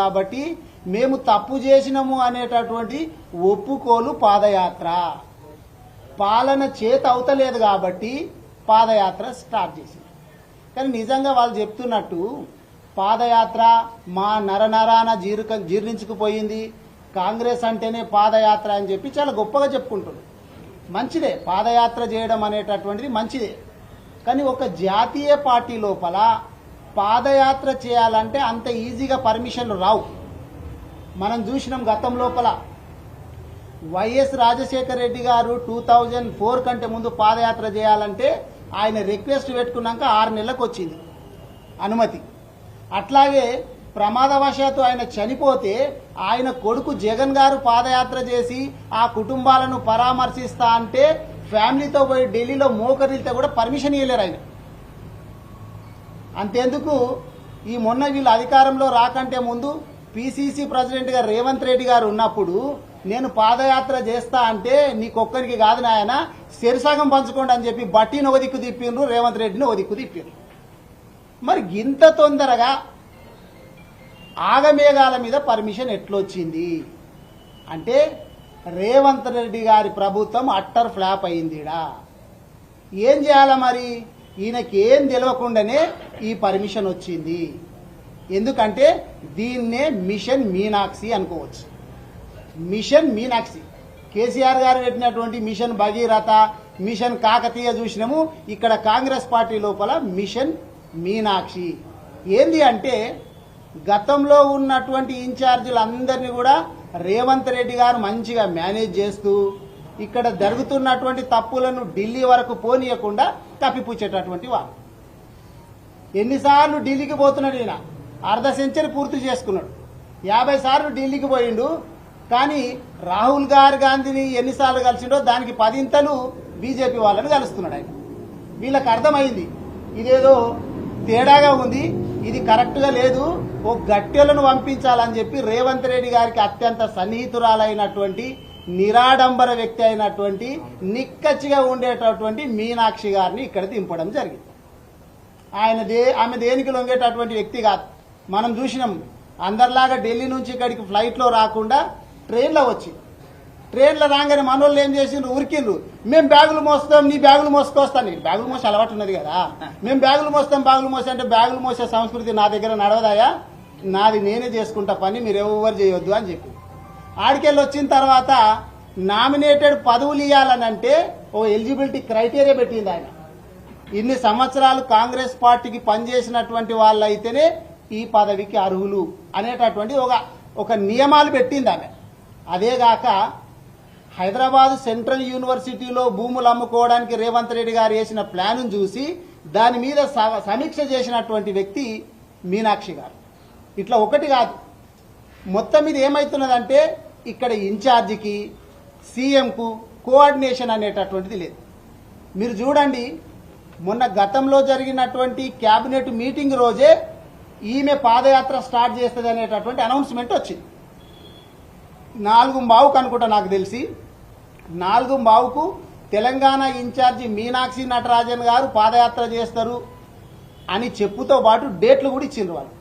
కాబట్టి మేము తప్పు చేసినాము అనేటటువంటి ఒప్పుకోలు పాదయాత్ర. పాలన చేత అవుతలేదు కాబట్టి పాదయాత్ర స్టార్ట్ చేసింది. కానీ నిజంగా వాళ్ళు చెప్తున్నట్టు పాదయాత్ర మా నరనరాన జీర్క జీర్ణించుకుపోయింది. కాంగ్రెస్ అంటేనే పాదయాత్ర అని చెప్పి చాలా గొప్పగా చెప్పుకుంటున్నారు. మంచిదే పాదయాత్ర చేయడం అనేటటువంటిది మంచిదే. కానీ ఒక జాతీయ పార్టీ లోపల పాదయాత్ర చేయాలంటే అంత ఈజీగా పర్మిషన్లు రావు. మనం చూసినాం గతం లోపల. వైఎస్ రాజశేఖర రెడ్డి గారు టూ థౌజండ్ ఫోర్ కంటే ముందు పాదయాత్ర చేయాలంటే ఆయన రిక్వెస్ట్ పెట్టుకున్నాక ఆరు నెలలకు వచ్చింది. అనుమతి. అట్లాగే ప్రమాదవశాత్తు ఆయన చనిపోతే ఆయన కొడుకు జగన్ గారు పాదయాత్ర చేసి ఆ కుటుంబాలను పరామర్శిస్తా అంటే ఫ్యామిలీతో పోయి ఢిల్లీలో మోకరిల్తే కూడా పర్మిషన్ ఇవ్వలేరు ఆయన. అంతేందుకు ఈ మొన్న వీళ్ళు అధికారంలో రాకంటే ముందు పిసిసి ప్రెసిడెంట్ గారు రేవంత్ రెడ్డి గారు ఉన్నప్పుడు నేను పాదయాత్ర చేస్తా అంటే నీకొక్కరికి కాదు నాయన శరిసగం పంచుకోండి అని చెప్పి బట్టిని ఒక దిక్కు తిప్పిండ్రు రేవంత్ రెడ్డిని ఒక దిక్కు తిప్పిండ్రు. మరి ఇంత తొందరగా ఆగమేఘాల మీద పర్మిషన్ ఎట్లొచ్చింది? అంటే రేవంత్ రెడ్డి గారి ప్రభుత్వం అట్టర్ ఫ్లాప్ అయిందిడా? ఏం చేయాలా మరి? ఈయనకి ఏం తెలియకుండానే ఈ పర్మిషన్ వచ్చింది. ఎందుకంటే దీన్నే మిషన్ మీనాక్షి అనుకోవచ్చు. మిషన్ మీనాక్షి. కేసీఆర్ గారు పెట్టినటువంటి మిషన్ భగీరథ మిషన్ కాకతీయ చూసినాము. ఇక్కడ కాంగ్రెస్ పార్టీ లోపల మిషన్ మీనాక్షి. ఏంది అంటే గతంలో ఉన్నటువంటి ఇన్ఛార్జీలందరినీ కూడా రేవంత్ రెడ్డి గారు మంచిగా మేనేజ్ చేస్తూ ఇక్కడ జరుగుతున్నటువంటి తప్పులను ఢిల్లీ వరకు పోనీయకుండా కప్పిపుచ్చేటటువంటి వారు ఎన్నిసార్లు ఢిల్లీకి పోతున్నాడు ఈయన? అర్ధ సెంచరీ పూర్తి చేసుకున్నాడు. యాభై సార్లు ఢిల్లీకి పోయిండు. కానీ రాహుల్ గారి గాంధీని ఎన్నిసార్లు కలిసిండో దానికి పదింతలు బీజేపీ వాళ్ళని కలుస్తున్నాడు ఆయన. వీళ్ళకి అర్థమైంది. ఇదేదో తేడాగా ఉంది. ఇది కరెక్ట్గా లేదు. ఓ గట్టెలను పంపించాలని చెప్పి రేవంత్ రెడ్డి గారికి అత్యంత సన్నిహితురాలైనటువంటి నిరాడంబర వ్యక్తి అయినటువంటి నిక్కచ్చిగా ఉండేటటువంటి మీనాక్షి గారిని ఇక్కడ దింపడం జరిగింది. ఆయన దే ఆమె దేనికి లొంగేటటువంటి వ్యక్తి కాదు. మనం చూసినాం అందరిలాగా ఢిల్లీ నుంచి ఇక్కడికి ఫ్లైట్లో రాకుండా ట్రైన్లో వచ్చి ట్రైన్లో రాగానే మనోళ్ళు ఏం చేసిండ్రు? ఉరికిండ్రు. మేము బ్యాగులు మోస్తాం నీ బ్యాగులు మోసుకొస్తాను నీకు బ్యాగులు మోసే అలవాటు ఉన్నది కదా. మేము బ్యాగులు మోస్తాం బ్యాగులు మోసే అంటే బ్యాగులు మోసే సంస్కృతి నా దగ్గర నడవదాయా? నాది నేనే చేసుకుంటా పని మీరు ఎవరు చేయొద్దు అని చెప్పి. ఆడికెళ్ళి వచ్చిన తర్వాత నామినేటెడ్ పదవులు ఇవ్వాలని అంటే ఓ ఎలిజిబిలిటీ క్రైటీరియా పెట్టింది ఆయన. ఇన్ని సంవత్సరాలు కాంగ్రెస్ పార్టీకి పనిచేసినటువంటి వాళ్ళైతేనే ఈ పదవికి అర్హులు అనేటటువంటి ఒక ఒక నియమాలు పెట్టింది ఆమె. అదేగాక హైదరాబాద్ సెంట్రల్ యూనివర్సిటీలో భూములు అమ్ముకోవడానికి రేవంత్ రెడ్డి గారు వేసిన ప్లాన్ చూసి దాని మీద సమీక్ష చేసినటువంటి వ్యక్తి మీనాక్షి గారు. ఇట్లా ఒకటి కాదు. మొత్తం మీద ఏమవుతున్నదంటే ఇక్కడ ఇన్ఛార్జికి సీఎంకు కోఆర్డినేషన్ అనేటటువంటిది లేదు. మీరు చూడండి మొన్న గతంలో జరిగినటువంటి క్యాబినెట్ మీటింగ్ రోజే ఈమె పాదయాత్ర స్టార్ట్ చేస్తుంది అనేటటువంటి అనౌన్స్మెంట్ వచ్చింది. నాలుగు బావుకు అనుకుంటా నాకు తెలిసి. నాలుగు బావుకు తెలంగాణ ఇన్ఛార్జి మీనాక్షి నటరాజన్ గారు పాదయాత్ర చేస్తారు అని చెప్పుతో పాటు డేట్లు కూడా ఇచ్చిండ్రు వాళ్ళు.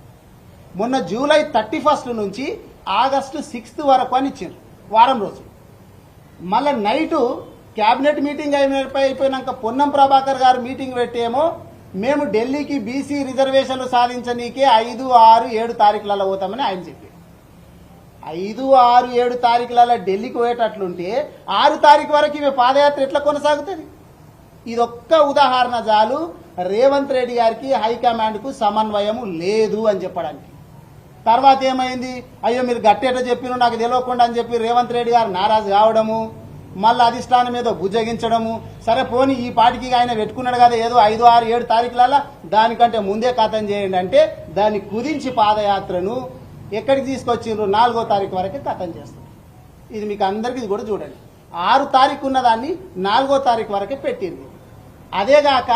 మొన్న జూలై థర్టీ ఫస్ట్ నుంచి ఆగస్టు సిక్స్త్ వరకు అని ఇచ్చారు వారం రోజులు. మళ్ళీ నైటు క్యాబినెట్ మీటింగ్ అయిపోయి అయిపోయినాక పొన్నం ప్రభాకర్ గారు మీటింగ్ పెట్టేమో మేము ఢిల్లీకి బీసీ రిజర్వేషన్లు సాధించనీకే ఐదు ఆరు ఏడు తారీఖులలో పోతామని ఆయన చెప్పి. ఐదు ఆరు ఏడు తారీఖులలో ఢిల్లీకి పోయేటట్లుంటే ఆరు తారీఖు వరకు ఇవి పాదయాత్ర ఎట్లా కొనసాగుతుంది? ఇదొక్క ఉదాహరణ చాలు. రేవంత్ రెడ్డి గారికి హైకమాండ్కు సమన్వయము లేదు అని చెప్పడానికి. తర్వాత ఏమైంది? అయ్యో మీరు గట్టేట చెప్పిన నాకు తెలియకుండా అని చెప్పి రేవంత్ రెడ్డి గారు నారాజు కావడము మళ్ళీ అధిష్టానం మీద భుజగించడము. సరే పోని ఈ పాటికి ఆయన పెట్టుకున్నాడు కదా ఏదో ఐదు ఆరు ఏడు తారీఖులలో దానికంటే ముందే కథం చేయండి అంటే దాన్ని కుదించి పాదయాత్రను ఎక్కడికి తీసుకొచ్చిండ్రు? నాలుగో తారీఖు వరకే కథం చేస్తారు. ఇది మీకు అందరికీ ఇది కూడా చూడండి. ఆరు తారీఖు ఉన్నదాన్ని నాలుగో తారీఖు వరకే పెట్టింది అదేగాక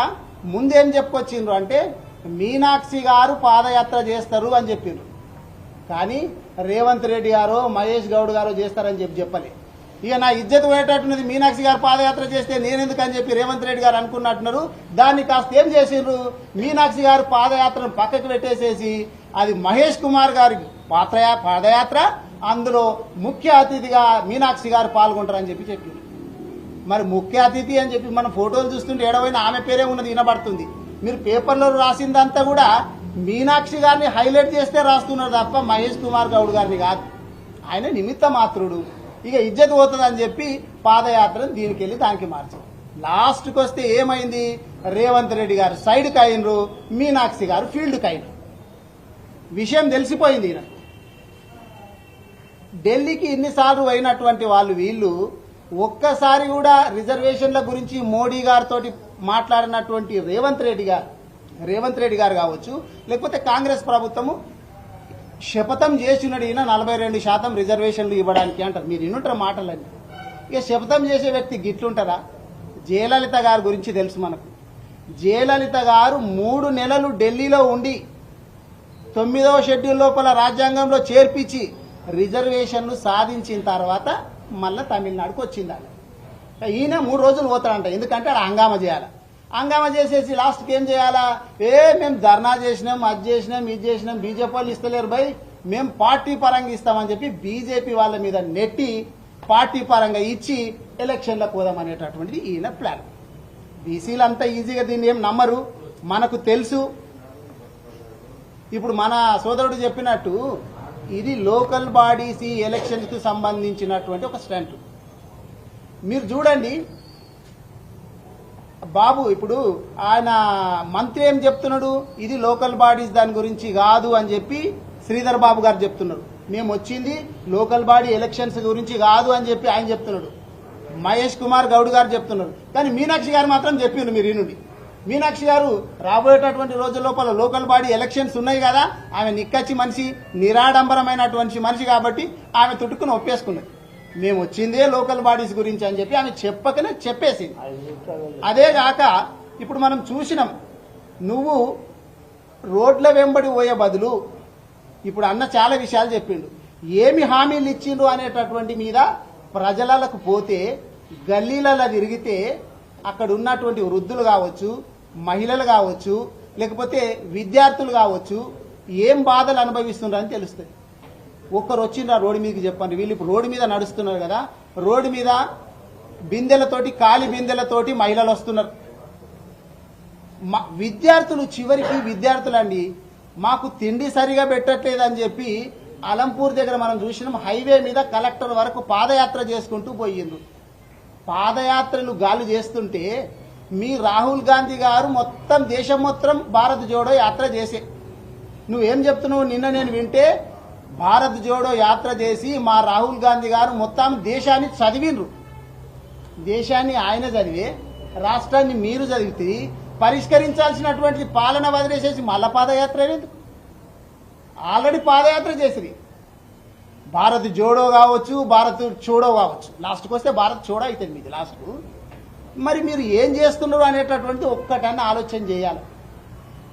ముందేం చెప్పుకొచ్చిండ్రు అంటే మీనాక్షి గారు పాదయాత్ర చేస్తారు అని చెప్పిండ్రు కానీ రేవంత్ రెడ్డి గారు మహేష్ గౌడ్ గారు చేస్తారని చెప్పి చెప్పలే. ఇక నా ఇజ్జత్ పోయేటట్టున్నది మీనాక్షి గారు పాదయాత్ర చేస్తే నేనెందుకని చెప్పి రేవంత్ రెడ్డి గారు అనుకున్నట్టున్నారు. దాన్ని కాస్త ఏం చేసిండ్రు? మీనాక్షి గారు పాదయాత్రను పక్కకు పెట్టేసేసి అది మహేష్ కుమార్ గారి పాత్ర పాదయాత్ర అందులో ముఖ్య అతిథిగా మీనాక్షి గారు పాల్గొంటారని చెప్పి చెప్పింది మరి ముఖ్య అతిథి అని చెప్పి మనం ఫోటోలు చూస్తుంటే ఏడవైనా ఆమె పేరే ఉన్నది వినబడుతుంది. మీరు పేపర్లో రాసిందంతా కూడా మీనాక్షి గారిని హైలైట్ చేస్తే రాస్తున్నారు తప్ప మహేష్ కుమార్ గౌడ్ గారిని కాదు. ఆయన నిమిత్త మాత్రుడు. ఇక ఇజ్జత్ పోతుందని చెప్పి పాదయాత్రను దీనికి వెళ్ళి దానికి మార్చారు. లాస్ట్కి వస్తే ఏమైంది? రేవంత్ రెడ్డి గారు సైడ్కి అయినరు మీనాక్షి గారు ఫీల్డ్కి అయినరు విషయం తెలిసిపోయింది ఈయన. ఢిల్లీకి ఇన్నిసార్లు అయినటువంటి వాళ్ళు వీళ్ళు ఒక్కసారి కూడా రిజర్వేషన్ల గురించి మోడీ గారితో మాట్లాడినటువంటి రేవంత్ రెడ్డి గారు రేవంత్ రెడ్డి గారు కావచ్చు లేకపోతే కాంగ్రెస్ ప్రభుత్వము శపథం చేస్తున్నాడు ఈయన నలభై రెండు శాతం రిజర్వేషన్లు ఇవ్వడానికి అంటారు. మీరు ఇన్నుంటారు మాటలన్నీ? ఇక శపథం చేసే వ్యక్తి గిట్లుంటారా? జయలలిత గారి గురించి తెలుసు మనకు. జయలలిత గారు మూడు నెలలు ఢిల్లీలో ఉండి తొమ్మిదవ షెడ్యూల్ లోపల రాజ్యాంగంలో చేర్పించి రిజర్వేషన్లు సాధించిన తర్వాత మళ్ళీ తమిళనాడుకు వచ్చింది ఈయన మూడు రోజులు పోతాడంట. ఎందుకంటే ఆడ హంగామా చేయాలి. హంగామా చేసేసి లాస్ట్కి ఏం చేయాలా? ఏ మేము ధర్నా చేసినాం అది చేసినాం ఇది చేసినాం బీజేపీ వాళ్ళు ఇస్తలేరు భయ్ మేము పార్టీ పరంగా ఇస్తామని చెప్పి బీజేపీ వాళ్ళ మీద నెట్టి పార్టీ పరంగా ఇచ్చి ఎలక్షన్లకు పోదామనేటటువంటిది ఈయన ప్లాన్. బీసీలు అంతా ఈజీగా దీన్ని ఏం నమ్మరు. మనకు తెలుసు. ఇప్పుడు మన సోదరుడు చెప్పినట్టు ఇది లోకల్ బాడీస్ ఈ ఎలక్షన్స్కు సంబంధించినటువంటి ఒక స్టంట్. మీరు చూడండి బాబు ఇప్పుడు ఆయన మంత్రి ఏం చెప్తున్నాడు? ఇది లోకల్ బాడీస్ దాని గురించి కాదు అని చెప్పి శ్రీధర్ బాబు గారు చెప్తున్నారు మేము వచ్చింది లోకల్ బాడీ ఎలక్షన్స్ గురించి కాదు అని చెప్పి ఆయన చెప్తున్నాడు. మహేష్ కుమార్ గౌడ్ గారు చెప్తున్నారు. కానీ మీనాక్షి గారు మాత్రం చెప్పిండు మీరు నుండి మీనాక్షి గారు రాబోయేటటువంటి రోజుల లోపల లోకల్ బాడీ ఎలక్షన్స్ ఉన్నాయి కదా ఆమె నిక్కచ్చి మనిషి నిరాడంబరమైనటువంటి మనిషి కాబట్టి ఆమె తుట్టుకుని ఒప్పేసుకున్నది. మేము వచ్చిందే లోకల్ బాడీస్ గురించి అని చెప్పి ఆమె చెప్పకనే చెప్పేసింది. అదే కాక ఇప్పుడు మనం చూసినాం నువ్వు రోడ్ల వెంబడి పోయే బదులు ఇప్పుడు అన్న చాలా విషయాలు చెప్పిండు. ఏమి హామీలు ఇచ్చిండ్రు అనేటటువంటి మీద ప్రజలకు పోతే గల్లీలలో తిరిగితే అక్కడ ఉన్నటువంటి వృద్ధులు కావచ్చు మహిళలు కావచ్చు లేకపోతే విద్యార్థులు కావచ్చు ఏం బాధలు అనుభవిస్తున్నారని తెలుస్తుంది ఒక్కరు వచ్చిండ్రు రోడ్డు మీదకి చెప్పండి. వీళ్ళు ఇప్పుడు రోడ్డు మీద నడుస్తున్నారు కదా రోడ్డు మీద బిందెలతోటి కాలి బిందెలతోటి మహిళలు వస్తున్నారు. మా- విద్యార్థులు చివరికి విద్యార్థులండి మాకు తిండి సరిగా పెట్టట్లేదు అని చెప్పి అలంపూర్ దగ్గర మనం చూసినాం హైవే మీద కలెక్టర్ వరకు పాదయాత్ర చేసుకుంటూ పోయిండు పాదయాత్రలు గాలి చేస్తుంటే మీ రాహుల్ గాంధీ గారు మొత్తం దేశం మొత్తం భారత్ జోడో యాత్ర చేసే. నువ్వేం చెప్తున్నావు? నిన్న నేను వింటే భారత్ జోడో యాత్ర చేసి మా రాహుల్ గాంధీ గారు మొత్తం దేశాన్ని చదివిండ్రు. దేశాన్ని ఆయన చదివే రాష్ట్రాన్ని మీరు చదివితే పరిష్కరించాల్సినటువంటి పాలన వదిలేసేసి మళ్ళా పాదయాత్ర ఎందుకు ఆల్రెడీ పాదయాత్ర చేసింది భారత్ జోడో కావచ్చు భారత్ చూడో కావచ్చు. లాస్ట్కి వస్తే భారత్ చూడో అవుతుంది మీది లాస్ట్. మరి మీరు ఏం చేస్తున్నారు అనేటటువంటి ఒక్కటన్నా ఆలోచన చేయాలి.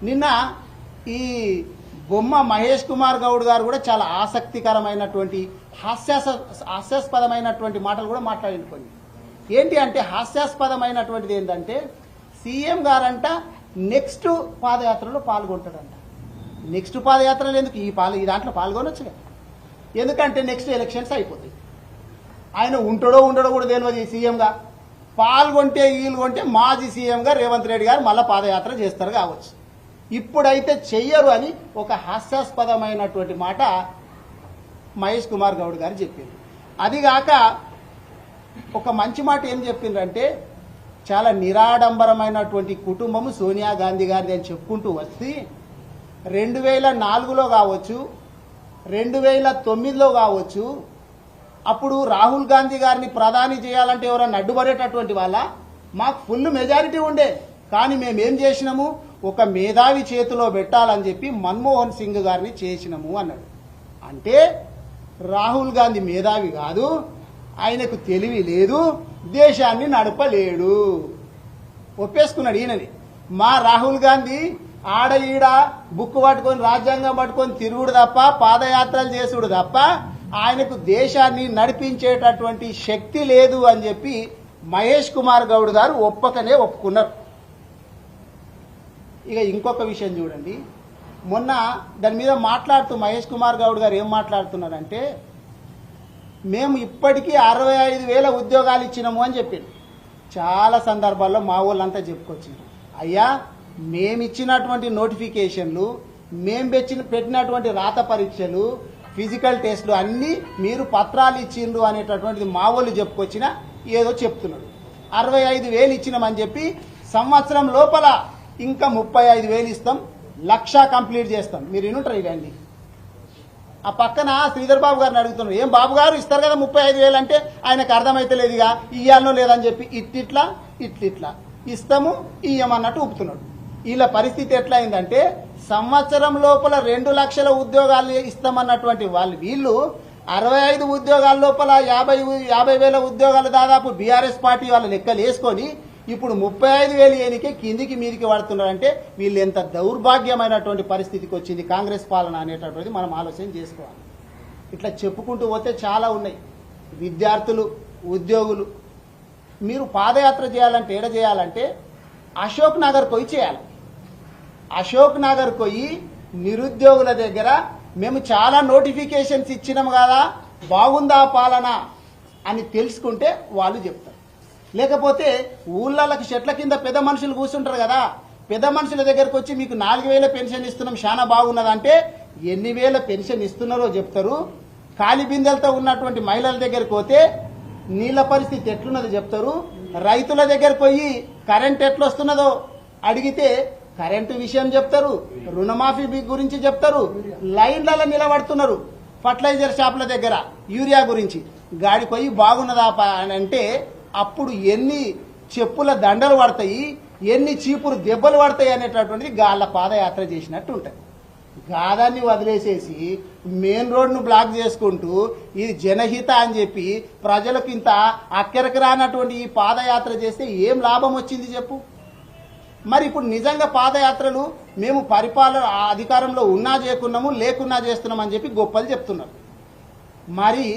నిన్న ఈ బొమ్మ మహేష్ కుమార్ గౌడ్ గారు కూడా చాలా ఆసక్తికరమైనటువంటి హాస్యాస హాస్యాస్పదమైనటువంటి మాటలు కూడా మాట్లాడుకోండి ఏంటి అంటే హాస్యాస్పదమైనటువంటిది ఏంటంటే సీఎం గారంట నెక్స్ట్ పాదయాత్రలో పాల్గొంటాడంట. నెక్స్ట్ పాదయాత్రలు ఎందుకు? ఈ పాలు ఈ దాంట్లో పాల్గొనొచ్చుగా ఎందుకంటే నెక్స్ట్ ఎలక్షన్స్ అయిపోతాయి. ఆయన ఉంటాడో ఉండడో కూడా తెలియదు ఈ సీఎంగా. పాల్గొంటే వీలు కొంటే మాజీ సీఎంగా రేవంత్ రెడ్డి గారు మళ్ళీ పాదయాత్ర చేస్తారు కావచ్చు. ఇప్పుడైతే చెయ్యరు అని ఒక హాస్యాస్పదమైనటువంటి మాట మహేష్ కుమార్ గౌడ్ గారు చెప్పింది అదిగాక ఒక మంచి మాట ఏం చెప్పిండ్రంటే చాలా నిరాడంబరమైనటువంటి కుటుంబము సోనియా గాంధీ గారిది అని చెప్పుకుంటూ వస్తే రెండు వేల నాలుగులో కావచ్చు రెండు వేల తొమ్మిదిలో కావచ్చు అప్పుడు రాహుల్ గాంధీ గారిని ప్రధాని చేయాలంటే ఎవరన్నా అడ్డుపడేటటువంటి వాళ్ళ? మాకు ఫుల్ మెజారిటీ ఉండే. కానీ మేమేం చేసినాము? ఒక మేధావి చేతిలో పెట్టాలని చెప్పి మన్మోహన్ సింగ్ గారిని చేసినాము అన్నాడు. అంటే రాహుల్ గాంధీ మేధావి కాదు ఆయనకు తెలివి లేదు దేశాన్ని నడపలేడు. ఒప్పేసుకున్నాడు ఈయనని. మా రాహుల్ గాంధీ ఆడ ఈడ బుక్ పట్టుకొని రాజ్యాంగం పట్టుకొని తిరుగుడు తప్ప పాదయాత్రలు చేసుడు తప్ప ఆయనకు దేశాన్ని నడిపించేటటువంటి శక్తి లేదు అని చెప్పి మహేష్ కుమార్ గౌడ్ గారు ఒప్పకనే ఒప్పుకున్నారు. ఇక ఇంకొక విషయం చూడండి. మొన్న దాని మీద మాట్లాడుతూ మహేష్ కుమార్ గౌడ్ గారు ఏం మాట్లాడుతున్నారంటే మేము ఇప్పటికీ అరవై ఐదు వేల ఉద్యోగాలు ఇచ్చినాము అని చెప్పింది చాలా సందర్భాల్లో మా వాళ్ళంతా చెప్పుకొచ్చింది అయ్యా మేము ఇచ్చినటువంటి నోటిఫికేషన్లు మేము పెట్టిన పెట్టినటువంటి రాత పరీక్షలు ఫిజికల్ టెస్ట్లు అన్నీ మీరు పత్రాలు ఇచ్చిండ్రు అనేటటువంటిది మా వాళ్ళు చెప్పుకొచ్చిన ఏదో చెప్తున్నాడు. అరవై ఐదు వేలు ఇచ్చినామని చెప్పి సంవత్సరం లోపల ఇంకా ముప్పై ఐదు వేలు ఇస్తాం. లక్ష కంప్లీట్ చేస్తాం. మీరు వినుంటారు ఇవన్నీ ఆ పక్కన శ్రీధర్ బాబు గారిని అడుగుతున్నారు ఏం బాబు గారు ఇస్తారు కదా ముప్పై ఐదు వేలు అంటే ఆయనకు అర్థమైతలేదుగా. ఇయ్యాలనో లేదని చెప్పి ఇట్టిట్లా ఇట్లిట్లా. ఇస్తాము ఇయ్యమన్నట్టు ఊపుతున్నాడు. వీళ్ళ పరిస్థితి ఎట్లయిందంటే సంవత్సరం లోపల రెండు లక్షల ఉద్యోగాలు ఇస్తామన్నటువంటి వాళ్ళు వీళ్ళు అరవై ఐదు ఉద్యోగాల లోపల యాభై యాభై వేల ఉద్యోగాలు దాదాపు బీఆర్ఎస్ పార్టీ వాళ్ళ లెక్కలు వేసుకొని ఇప్పుడు ముప్పై ఐదు వేలు ఏనికే కిందికి మీదికి పడుతున్నారంటే వీళ్ళు ఎంత దౌర్భాగ్యమైనటువంటి పరిస్థితికి వచ్చింది కాంగ్రెస్ పాలన అనేటటువంటిది మనం ఆలోచన చేసుకోవాలి. ఇట్లా చెప్పుకుంటూ పోతే చాలా ఉన్నాయి. విద్యార్థులు ఉద్యోగులు మీరు పాదయాత్ర చేయాలంటే ఏడ చేయాలంటే అశోక్ నగర్ పోయి చేయాలి. అశోక్ నగర్ పోయి నిరుద్యోగుల దగ్గర మేము చాలా నోటిఫికేషన్స్ ఇచ్చినాము కదా బాగుందా పాలన అని తెలుసుకుంటే వాళ్ళు చెప్తారు. లేకపోతే ఊళ్ళకి చెట్ల కింద పెద్ద మనుషులు కూర్చుంటారు కదా. పెద్ద మనుషుల దగ్గరకు వచ్చి మీకు నాలుగు వేల పెన్షన్ ఇస్తున్నాం చాలా బాగున్నదంటే ఎన్ని వేల పెన్షన్ ఇస్తున్నారో చెప్తారు. ఖాళీ బిందెలతో ఉన్నటువంటి మహిళల దగ్గరకు పోతే నీళ్ళ పరిస్థితి ఎట్లున్నదో చెప్తారు. రైతుల దగ్గరకు పోయి కరెంట్ ఎట్లొస్తున్నదో అడిగితే కరెంటు విషయం చెప్తారు రుణమాఫీ బి- గురించి చెప్తారు లైన్లలో నిలబడుతున్నారు ఫర్టిలైజర్ షాపుల దగ్గర యూరియా గురించి. గాడి పోయి బాగున్నదా అని అంటే అప్పుడు ఎన్ని చెప్పుల దండలు పడతాయి ఎన్ని చీపురు దెబ్బలు పడతాయి అనేటటువంటిది గాళ్ళ పాదయాత్ర చేసినట్టు ఉంటుంది. గాదాన్ని వదిలేసేసి మెయిన్ రోడ్ను బ్లాక్ చేసుకుంటూ ఇది జనహిత అని చెప్పి ప్రజలకు ఇంత అక్కరకు రానటువంటి ఈ పాదయాత్ర చేస్తే ఏం లాభం వచ్చింది చెప్పు. మరి ఇప్పుడు నిజంగా పాదయాత్రలు మేము పరిపాలన ఆ అధికారంలో ఉన్నా చేయకున్నాము లేకున్నా చేస్తున్నాం అని చెప్పి గొప్పలు చెప్తున్నారు. మరి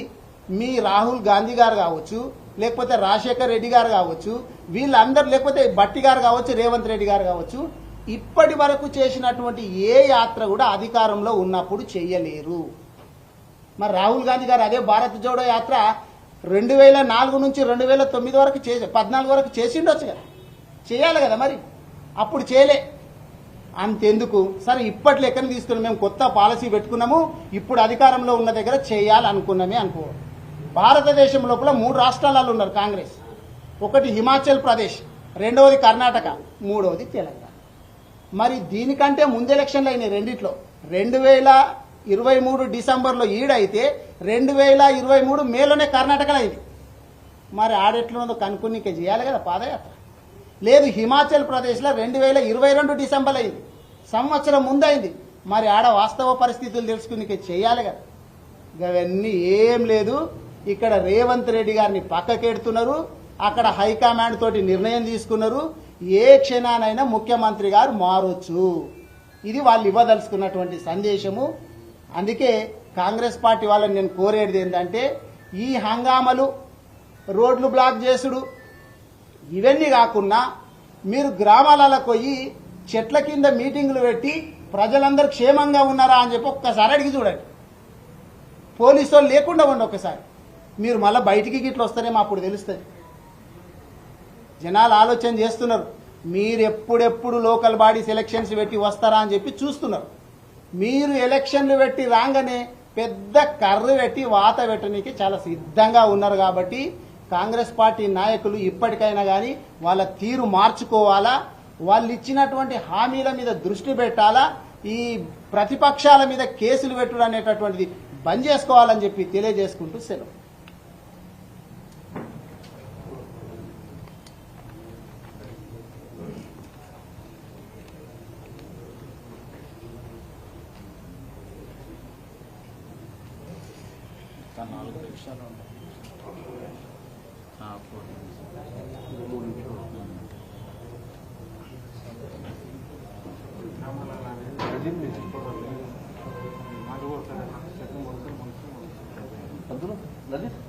మీ రాహుల్ గాంధీ గారు కావచ్చు లేకపోతే రాజశేఖర్ రెడ్డి గారు కావచ్చు వీళ్ళందరూ లేకపోతే బట్టి గారు కావచ్చు రేవంత్ రెడ్డి గారు కావచ్చు ఇప్పటి వరకు చేసినటువంటి ఏ యాత్ర కూడా అధికారంలో ఉన్నప్పుడు చెయ్యలేరు మరి రాహుల్ గాంధీ గారు అదే భారత్ జోడో యాత్ర రెండు వేల నాలుగు నుంచి రెండు వేల తొమ్మిది వరకు చేసి పద్నాలుగు వరకు చేసిండొచ్చు కదా చేయాలి కదా మరి. అప్పుడు చేయలే. అంతెందుకు? సరే ఇప్పటి లెక్కన తీసుకుని మేము కొత్త పాలసీ పెట్టుకున్నాము ఇప్పుడు అధికారంలో ఉన్న దగ్గర చేయాలనుకున్నామే అనుకో. భారతదేశం లోపల మూడు రాష్ట్రాలలో ఉన్నారు కాంగ్రెస్. ఒకటి హిమాచల్ ప్రదేశ్ రెండవది కర్ణాటక మూడవది తెలంగాణ. మరి దీనికంటే ముందు ఎలక్షన్లు అయినాయి రెండిట్లో. రెండు వేల ఇరవై మూడు డిసెంబర్లో ఈడైతే రెండు వేల ఇరవై మూడు మేలోనే కర్ణాటకలో అయింది. మరి ఆడెట్లున్నదో కనుక్కునికే చేయాలి కదా పాదయాత్ర. లేదు హిమాచల్ ప్రదేశ్లో రెండు వేల ఇరవై రెండు డిసెంబర్ అయింది. సంవత్సరం ముందైంది మరి ఆడ వాస్తవ పరిస్థితులు తెలుసుకునికే చేయాలి కదా. అవన్నీ ఏం లేదు. ఇక్కడ రేవంత్ రెడ్డి గారిని పక్కకెడుతున్నారు. అక్కడ హైకమాండ్ తోటి నిర్ణయం తీసుకున్నారు. ఏ క్షణానైనా ముఖ్యమంత్రి గారు మారొచ్చు. ఇది వాళ్ళు ఇవ్వదలుచుకున్నటువంటి సందేశము. అందుకే కాంగ్రెస్ పార్టీ వాళ్ళని నేను కోరేది ఏంటంటే ఈ హంగామలు రోడ్లు బ్లాక్ చేసుడు. ఇవన్నీ కాకుండా మీరు గ్రామాలకు పోయి చెట్ల కింద మీటింగులు పెట్టి ప్రజలందరూ క్షేమంగా ఉన్నారా అని చెప్పి ఒక్కసారి అడిగి చూడండి. పోలీసు లేకుండా ఉండి ఒక్కసారి. మీరు మళ్ళీ బయటికి గిట్ల వస్తారేమో అప్పుడు తెలుస్తుంది. జనాలు ఆలోచన చేస్తున్నారు. మీరు ఎప్పుడెప్పుడు లోకల్ బాడీస్ ఎలక్షన్స్ పెట్టి వస్తారా అని చెప్పి చూస్తున్నారు. మీరు ఎలక్షన్లు పెట్టి రాగానే పెద్ద కర్ర పెట్టి వాత పెట్టడానికి చాలా సిద్ధంగా ఉన్నారు కాబట్టి కాంగ్రెస్ పార్టీ నాయకులు ఇప్పటికైనా కానీ వాళ్ళ తీరు మార్చుకోవాలా వాళ్ళు ఇచ్చినటువంటి హామీల మీద దృష్టి పెట్టాలా ఈ ప్రతిపక్షాల మీద కేసులు పెట్టడం అనేటటువంటిది బంద్ చేసుకోవాలని చెప్పి తెలియజేసుకుంటూ సెలవు. నాలుగు నిమిషాలు ఉంటాయి ఆ, ఫోర్ మినిట్స్. అందులో లలిత్